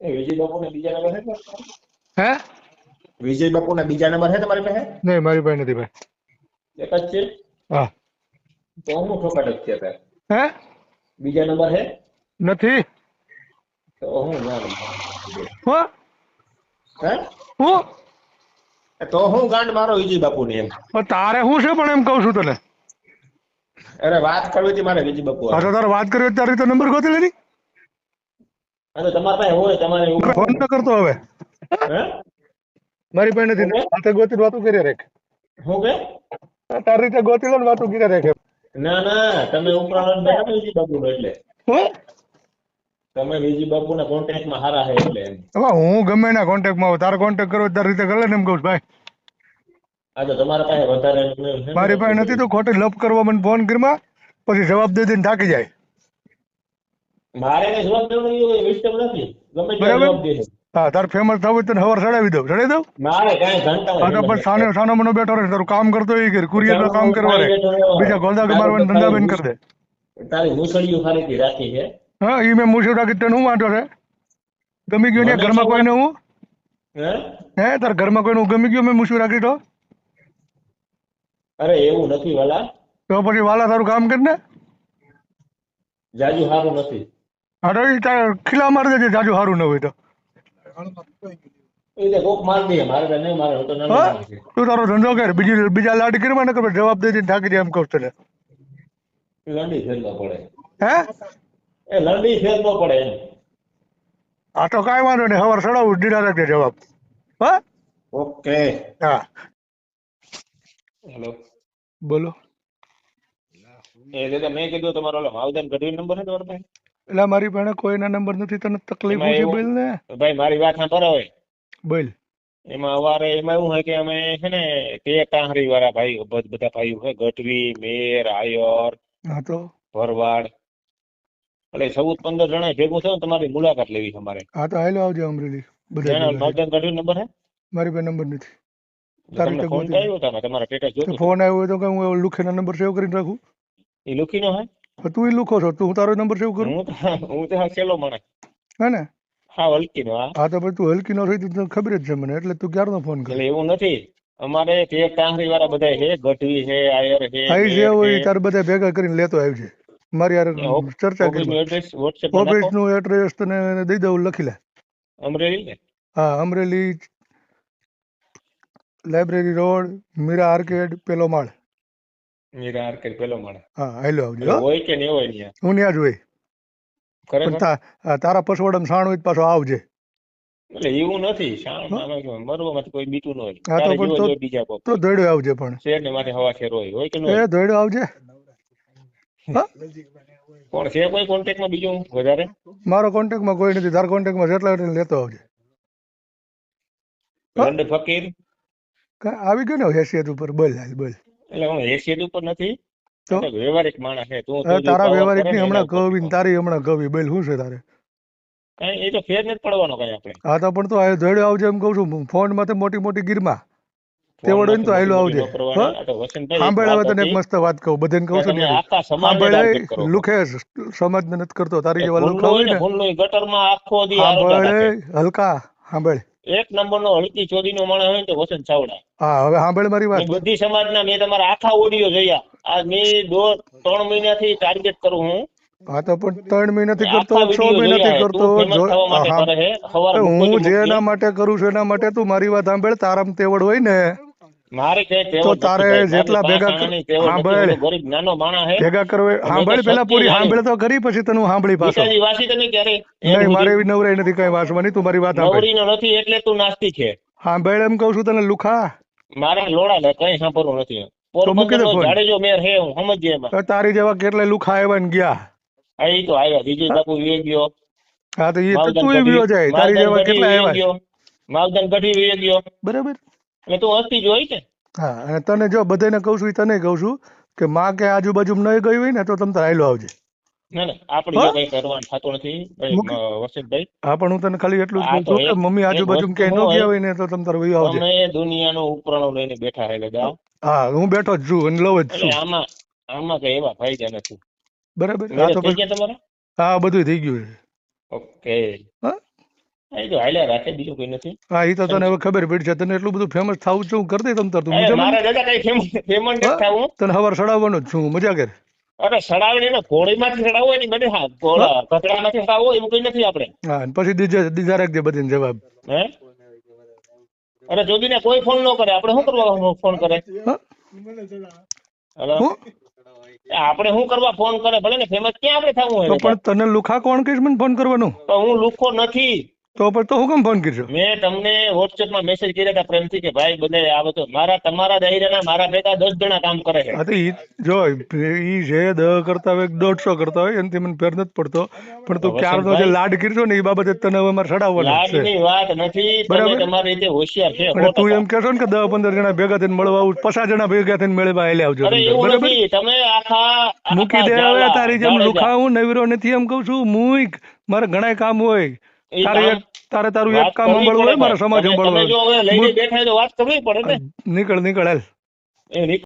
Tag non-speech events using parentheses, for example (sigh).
એ વિજય બાપુ ને બીજા નંબર છે હે? વિજય બાપુ ના બીજા નંબર છે તમારી પાસે? નહીં મારી પાસે નથી ભાઈ. એક જ છે? હા. તો હું ઠોકા છે હે? બીજા નંબર હે? નથી. તો હું જાણું હો? હે? હું? તો હું ગાંડ મારો વિજય બાપુ ની એમ તારે હું છે પણ એમ કઉ છું તને? અરે વાત કરવી હતી મારે વિજય બાપુ હા તારે વાત કરવી ત્યારે તો નંબર ગોતી લેની. અને તમારા પાસે હોય તમારે ફોન ન કરતો હવે. મારી પાસે નથી. હાથે ગોતી વાતો કરી રેખ. હું કે? તારી રીતે ગોતી લો ને વાતો કરી રેખ ના ના તમે ઉપરાણ બેઠા ને વિજય બાપુ નો એટલે તમે બીજી બાપુ ના કોન્ટેક્ટમાં હારા હે એટલે હવે હું ગમે એના કોન્ટેક્ટમાં આવું તારો કોન્ટેક્ટ કરો તારી રીતે કરે ને એમ કહું ભાઈ. આ તો તમારા પાસે વધારે મારી પાસે નથી તો ખોટી લપ કરવા મને ફોન કરવા પછી જવાબ દે દઈને થાકી જાય. મારે કઈ જવાબ દેવાનો વિસ્ટમ નથી. ગમે તે જવાબ દે હા તારે ફેમસ થવું હોય તો હવાર ચડાવી દઉં. ચડાવી દઉં? મારે કાંઈ ઘંટા હા તો પણ સાને સાનો મનો બેઠો રહે તારું કામ કરતો એ કરે કુરિયરનું કામ કરવા બીજા ગોલદા મારવાના ધંધા બંધ કરી દે. તારી મુસળીઓ ફરીથી રાખી છે. હા એ મેં મૂછું રાખી તને હું વાંધો છે? ગમી ગયું ને ઘરમાં કોઈને હું? હે? તાર ઘરમાં કોઈને હું ગમી ગયું મેં મૂછું રાખી તો? અરે એવું નથી વાલા. તો પછી વાલા તારું કામ કરી ને. જાજુ સારું નથી. ઈ ખીલા મારી દેજે જાજુ સારું ન હોય તો. એ કોક માર દે મારે તો નહીં મારે તારો ધંધો કર બીજી બીજા લાડ કરવા ને જવાબ દઈ દઈને થાકી એમ કહું તને. લંડી ફેરવો પડે. હે? એ લંડી ફેરવો પડે એમ. આ તો કાંઈ વાંધો નહીં સવાર સડાવું દીધા રાખજે જવાબ. હા? ઓકે. હા. હેલો. બોલો. એ રીતે મેં કીધું તમારો ઓલો માવદાન ગઢવી નંબર હે તમારો પાસે એટલે મારી પાસે કોઈના નંબર નથી તને તકલીફ છે બોલ ને ભાઈ મારી વાત સાંભળો હોય બોલ. એમાં અવારે એમાં એવું હોય કે અમે છે ને તે કાંહરી વાળા ભાઈ બધ- ભાઈઓ હોય ગઢવી મેર આયર હા તો? ભરવાડ. એટલે ચૌદ પંદર જણા ભેગું થયું તમારી મુલાકાત લેવી છે અમારે. હા તો હાલો આવજો અમરેલી. બધા ગઢવી નંબર હે? મારી પાસે નંબર નથી. તમને ફોન તમારા તો ફોન આવ્યો હોય તો કે હું લુખી લુખેના નંબર સેવ કરીને રાખું? એ લુખીનો હે તો ઈ લુખો છો. તું તારો નંબર સેવ કરું? હું તો (laughs) છેલ્લો માણસ. હે ને? હા હલકીનો હા. હા તો તું હલકી નો થઈ તો તને ખબર જ છે મને. એટલે તું ક્યારનો ફોન કરે? એવું નથી. અમારે તે કાંહરી વાળા બધા છે ગઢવી છે આયર છે આઈ જે હોય તાર બધા ભેગા કરીને લેતો આવજે મારી યાર ચર્ચા કરી ઓફિસનું એડ્રેસ તને દઈ દઉં લખી લે. અમરેલી હા Amreli library road Meera arcade પેલો માળ. મીરા આર્કેડ પેલો માળે હા હાલો આવજો હોય કે નહીં હોય ત્યાં હું જ હોય. પણ તા- તારા પસવડમ શાણ હોય તો પાછો આવજે. એટલે એવું નથી. શાણ મરવામાં કોઈ બીતું ન હોય. હા, તો તારે પણ જેવો તો- જોઈએ બીજા કોક. તો દોડ્યો આવજે પણ. શેર ને માથે હવા શેર હોય હોય કે ન એ દોડ્યો આવજે. હા. કોણ છે કોઈ માં બીજું વધારે? મારો કોન્ટેક્ટમાં કોઈ નથી. તારા કોન્ટેક્ટમાં જેટલા એટલા લેતો આવજે. હા? રંડ ફકીર? કા- આવી ગયો ને હેસિયત ઉપર? બોલ હાલ બોલ. એટલે હું હેસિયત ઉપર નથી. તો? વ્યવહારિક માણસ છે તું તારા વ્યવહારિકની હમણાં કવિ ને તારી હમણાં કવિ બેલ શું છે તારે? કઈ એ તો ફેર નથી પડવાનો કઈ આપણે. હા તો પણ તો આ દોડ્યો આવજે એમ કહું છું ફોનમાં મોટી મોટી ગીરમાં. ને તો આવજે. ન? આ તો વસંતભાઈ એક સાંભળ હવે તને એક મસ્ત વાત કહું બધાને કહું છું ને સાંભળ target કરો. છો. લુખે સમાજને નથી કરતો તારી જેવા લુખા હોય ને ને. આખો દી નાખે. હલકા સાંભળ. એક નંબરનો હલકી ચોરીનો માણસ હોય તો વસંત ચાવડા. હા હવે સાંભળ મારી વાત. બધી સમાજના મેં તમારા આખા ઓડિયો જોયા. આ મેં દો ત્રણ મહિનાથી ટાર્ગેટ કરું હું. હા તો પણ ત્રણ મહિનાથી થી કરતો છ મહિનાથી કરતો હા, જે એના માટે કરું છું એના માટે તું મારી વાત સાંભળ તારામ તેવડ હોય ને. મારે કઈ તો તારે જેટલા ભેગા પાંચ કર- આનાની તેવડ હા, નથી. ભાઈ. હું તો ગરીબ નાનો માણસ હે. ભેગા કરવે સાંભળ પેલા પૂરી સાંભળ તો કરી પછી તને હું સાંભળી પાછો. ગીતાજી વાંચી તમે ક્યારે? નહીં મારે એવી નવરાઈ નથી કઈ વાંચવાની તું મારી વાત સાંભળ નવરીનો નથી એટલે તું નાસ્તી છે. સાંભળ એમ કહું છું તને લુખા. મારા લોડા લે કઈ સાંભળવું નથી. તો મૂકી દે ફોન. જાડેજો મેર હે હું સમજીએ એમાં. તારી જેવા કેટલા લુખા આવ્યા ને ગયા. ઈ તો આવ્યા. વિજય બાપુ વી ગયો. હા તો એ તો જાય. તારી જેવા કેટલા આવ્યા માવદાન ગઢવી ગયો. બરાબર. એટલે તું હસતી જ હોય ને હા અને તને જો બધાને કહું છું તને કહું છું કે માં કે આજુબાજુ નહીં ગઈ હોય ને તો તમે તારે આવજે. ના ના આપણે હા? જો કઈ કરવાનું થતું નથી ભાઈ, મૂકી- અ, વસીફભાઈ હા પણ હું તને ખાલી એટલું જ કહું છું કે મમ્મી આજુબાજુ કે ન ગયા હોય ને તો તમે તારે વયો આવજે. દુનિયાનું લઈને બેઠા હે હા હું બેઠો જ છું અને લવ જ છું. આમાં આમાં કઈ એવા ફાયદા નથી. બરાબર હા તો થઈ તમારા? હા બધું થઈ ગયું છે. ઓકે. હા? એ તો હાલ્યા રાખે બીજું કોઈ નથી. હા એ તો તને હવે ખબર પડી છે તને એટલું બધું ફેમસ થવું છું કરી દે તમ તાર તું અરે મજા મારા દાદા કઈ ફેમસ ફેમસ નથી થાવું. તને હવાર સડાવવાનો જ છું મજા કર. અરે સડાવણી ને ઘોડીમાંથી સડાવો એની બને હા ઘોડા કચરામાંથી સડાવો એવું કઈ નથી આપણે. હા અને પછી દીજે દીજા રાખજે બધીને જવાબ. હે? અરે જોગીને કોઈ ફોન ન કરે આપણે શું કરવા ફોન કરે? હા? હલો? હું? આપણે શું કરવા ફોન કરે ભલે ને ફેમસ ક્યાં આપણે થવું હોય પણ તને લુખા કોણ કહીશ મને ફોન કરવાનો? હું લુખો નથી. તો પછી તો હું કેમ ફોન કરશો? મેં તમને વોટ્સએપમાં મેસેજ કર્યા હતા પ્રેમથી કે ભાઈ બને આવો તો મારા તમારા દાયરાના મારા ભેગા દસ જણા કામ કરે છે. હા તો ઈ જો ઈ જે દહ કરતા હોય દોઢસો કરતા હોય એનાથી મને ફેર નથી પડતો. પણ તું ક્યારનો જે લાડ કર્યો ને એ બાબતે તને હવે મારે સડાવવાનો જ છે. લાડની વાત નથી તમે. તમારી રીતે હોશિયાર છે. અને તું એમ કહેશો ને કે દસ પંદર જણા ભેગા થઈને મળવા આવું પચાસ જણા ભેગા થઈને મેળવા આયલા આવજો અરે એવું બરાબર? નથી તમે આખા મૂકી દે હવે તારી જેમ લુખાવું નવીરો નથી એમ કઉ છું મુઈક મારે ઘણા કામ હોય. તારે એક તારે તારું એક કામ સાંભળવું હોય મારે સમાજ સાંભળવું સંભાળવું લઈને બેઠા હોય તો વાત કરવી પડે ને. નીકળ નીકળ હાલ.